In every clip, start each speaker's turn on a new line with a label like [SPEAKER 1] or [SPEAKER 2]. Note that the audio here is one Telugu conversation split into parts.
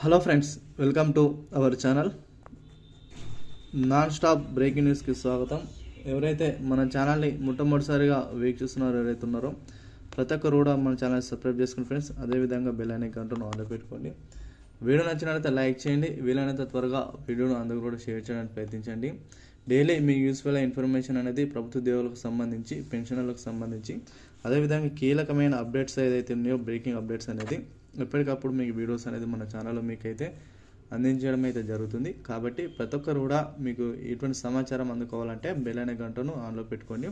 [SPEAKER 1] Hello friends welcome to our channel. Non stop breaking న్యూస్కి స్వాగతం. ఎవరైతే మన ఛానల్ని మొట్టమొదటిసారిగా వీక్షిస్తున్నారో ఎవరైతే ఉన్నారో ప్రతి ఒక్కరు కూడా మన ఛానల్ సబ్స్క్రైబ్ చేసుకుని ఫ్రెండ్స్ అదేవిధంగా బెల్ అనే గంటను ఆన్లో పెట్టుకోండి. వీడియో నచ్చినట్లయితే లైక్ చేయండి. వీలైనంత త్వరగా వీడియోను అందరూ కూడా షేర్ చేయడానికి ప్రయత్నించండి. డైలీ మీకు యూస్ఫుల్ ఇన్ఫర్మేషన్ అనేది ప్రభుత్వ ఉద్యోగులకు సంబంధించి పెన్షనర్లకు సంబంధించి అదేవిధంగా కీలకమైన అప్డేట్స్ ఏదైతే ఉన్నాయో బ్రేకింగ్ అప్డేట్స్ అనేది ఎప్పటికప్పుడు మీకు వీడియోస్ అనేది మన ఛానల్లో మీకైతే అందించడం అయితే జరుగుతుంది. కాబట్టి ప్రతి ఒక్కరు కూడా మీకు ఎటువంటి సమాచారం అందుకోవాలంటే బెల్ అనే గంటను ఆన్లో పెట్టుకోండి.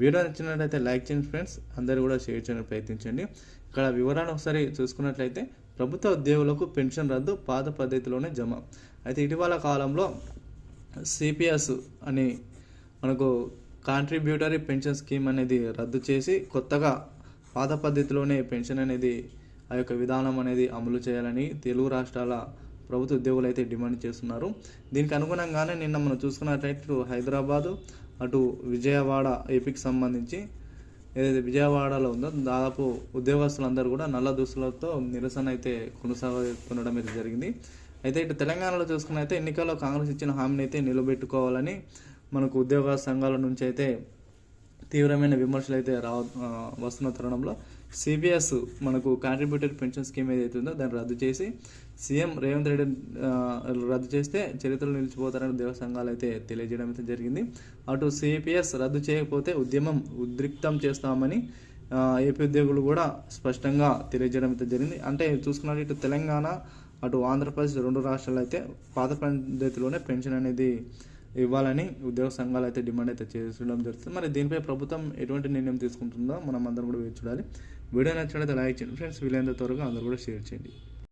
[SPEAKER 1] వీడియో నచ్చినట్లయితే లైక్ చేయండి ఫ్రెండ్స్. అందరూ కూడా షేర్ చేయడానికి ప్రయత్నించండి. ఇక్కడ వివరాలు ఒకసారి చూసుకున్నట్లయితే ప్రభుత్వ ఉద్యోగులకు పెన్షన్ రద్దు పాత పద్ధతిలోనే జమ. అయితే ఇటీవల కాలంలో సిపిఎస్ అని మనకు కాంట్రిబ్యూటరీ పెన్షన్ స్కీమ్ అనేది రద్దు చేసి కొత్తగా పాత పద్ధతిలోనే పెన్షన్ అనేది ఆ యొక్క విధానం అనేది అమలు చేయాలని తెలుగు రాష్ట్రాల ప్రభుత్వ ఉద్యోగులు అయితే డిమాండ్ చేస్తున్నారు. దీనికి అనుగుణంగానే నిన్న మనం చూసుకున్నట్లయితే ఇటు హైదరాబాదు అటు విజయవాడ ఏపీకి సంబంధించి ఏదైతే విజయవాడలో ఉందో దాదాపు ఉద్యోగస్తులందరూ కూడా నల్ల దుస్తులతో నిరసన అయితే కొనసాగుతుండడం అయితే జరిగింది. అయితే ఇటు తెలంగాణలో చూసుకున్నైతే ఎన్నికల్లో కాంగ్రెస్ ఇచ్చిన హామీని అయితే నిలబెట్టుకోవాలని మనకు ఉద్యోగ సంఘాల నుంచి అయితే తీవ్రమైన విమర్శలు అయితే రా వస్తున్న తరుణంలో సిబిఎస్ మనకు కాంట్రిబ్యూటెడ్ పెన్షన్ స్కీమ్ ఏదైతే ఉందో దాన్ని రద్దు చేసి సీఎం రేవంత్ రెడ్డి రద్దు చేస్తే చరిత్రలో నిలిచిపోతారని ఉద్యోగ సంఘాలు అయితే తెలియజేయడం అయితే జరిగింది. అటు సిపిఎస్ రద్దు చేయకపోతే ఉద్యమం ఉద్రిక్తం చేస్తామని ఏపీ ఉద్యోగులు కూడా స్పష్టంగా తెలియజేయడం అయితే జరిగింది. అంటే చూసుకున్నట్టు ఇటు తెలంగాణ అటు ఆంధ్రప్రదేశ్ రెండు రాష్ట్రాలు అయితే పాత పద్ధతిలోనే పెన్షన్ అనేది ఇవ్వాలని ఉద్యోగ సంఘాలు అయితే డిమాండ్ అయితే చేయడం జరుగుతుంది. మరి దీనిపై ప్రభుత్వం ఎటువంటి నిర్ణయం తీసుకుంటుందో మనం అందరం కూడా వేచి చూడాలి. వీడియో నచ్చినట్లయితే లైక్ చేయండి. ఫ్రెండ్స్ వీలైనంత త్వరగా అందరూ కూడా షేర్ చేయండి.